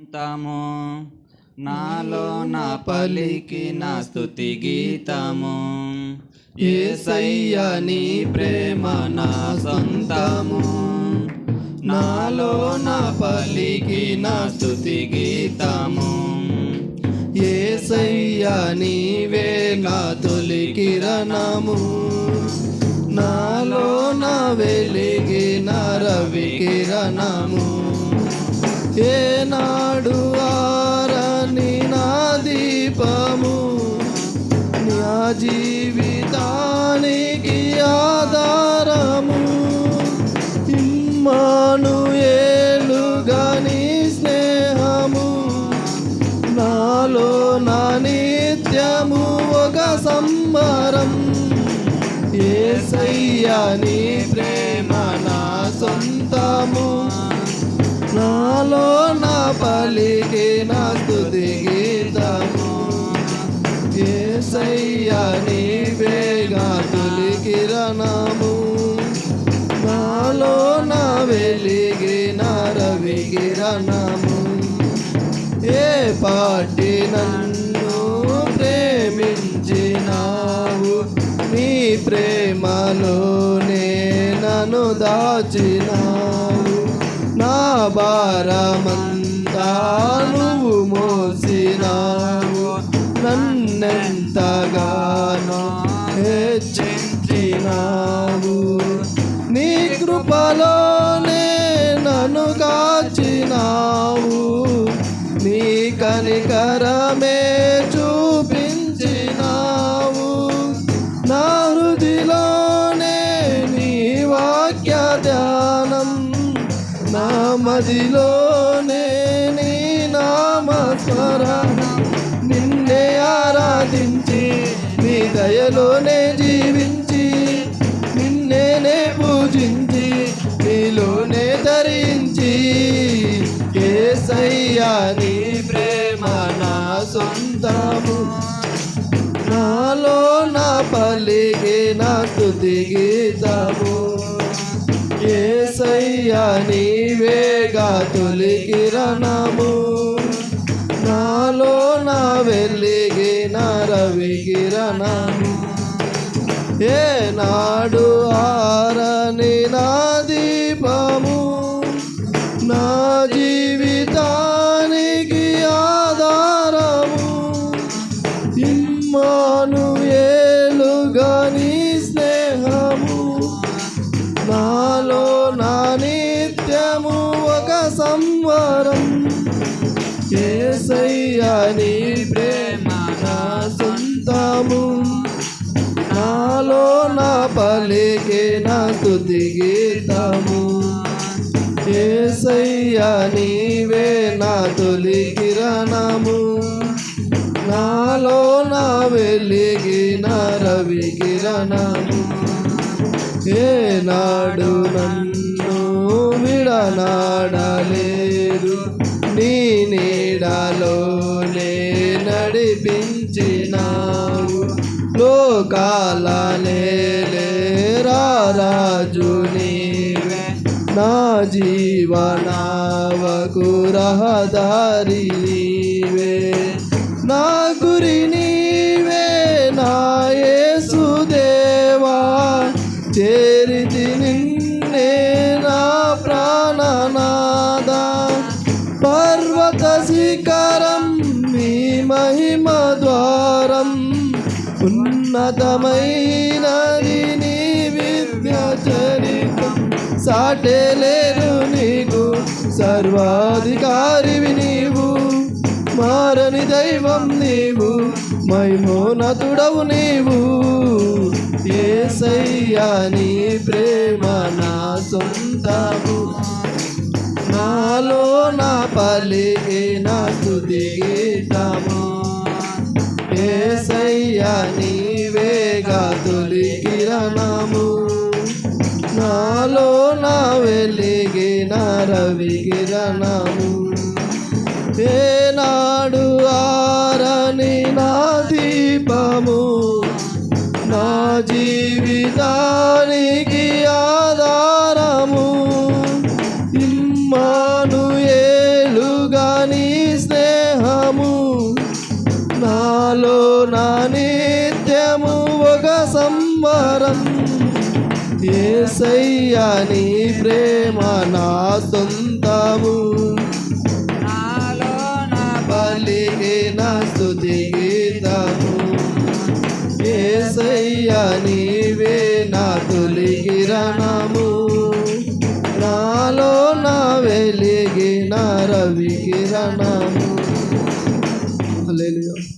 గీతము నాలో నా పలికి నా స్థుతి గీతము. ఏసయ్య నీ ప్రేమ నా సొంతము. నాలో నా పలికి నా స్థుతి గీతము. ఏసయ్య నీవే నా తొలి కిరణము. నాలో నా వెలిగి నా రవి కిరణము. ఏనాడు ఆరని నా దీపము? నా జీవితానికి ఆధారము. ఇమ్మాను ఏలుగా నీ స్నేహము. నాలో నా నిత్యము ఒక సంబరం. ఏసయ్యా నీ ప్రేమ నా సొంతము. నాలో నా పలికి నా స్తుతి గీతము ఏసయ్యా నీ వేగా తొలి కిరణము నాలో నా వెలిగి నా రవి కిరణము ఏ పాటి నన్ను ప్రేమించినావు? నీ ప్రేమలోనే నన్ను దాచినావు. నా భారమంతా నువ్వు మోసినావు. నన్నెంతగానో హెచ్చించినావు. నీ కృపలోనే నన్ను కాచినావు నీ కనికరమే నా మదిలోనే నీ నామస్మరణ. నిన్నే ఆరాధించి నీ దయలోనే జీవించి. నిన్నేనే పూజించి నీలోనే ధరించి. ఏసయ్యా నీ ప్రేమ నా సొంతము. నాలో నా పలికి నా స్థుతి గీతము ఏసయ్యా నీవేగా తొలి కిరణము నాలో నా వెలిగి నా రవి కిరణము. ఏ నాడు ఆరని నా దీపము నా జీవితానికి ఆధారము. ఇమ్మాను వరం. ఏసయ్యా నీ ప్రేమ నా సొంతము. నాలో నా పలికే నా తుది గీతము. ఏసయ్యా నీవే నా తొలి కిరణము. నాలో నా వెలిగిన రవి కిరణము. ఏనాడు నన్ను విడనాడలే. విడనాడలేదు నీ నీడలోనే నడిపించినావు. లోకాలనే రాజు నీవే. నా జీవనావకు రహదారి నీవే. నా ఉన్నతమైనది నీ విద్య చరితం సాటేలేరు నీకు సర్వాధికారివి నీవు. మారని దైవం నీవు మైమోనతుడవు నీవు. ఏసయ్యా నీ ప్రేమ నా సొంతము. నాలో నా పలికి నా స్తుతి గీతము తొలి నాలో నా వెలిగిన రవి కిరణము. ఏనాడు ఆరని నా దీపము. నా జీవితానికి ఏసయ్యా నీ ప్రేమ నా సొంతము. నాలో నా బలికి నా స్తుతి గీతము. ఏసయ్యా నీవే నా తొలి కిరణము. నాలో నా వెలిగిన రవి కిరణము. హల్లెలూయా.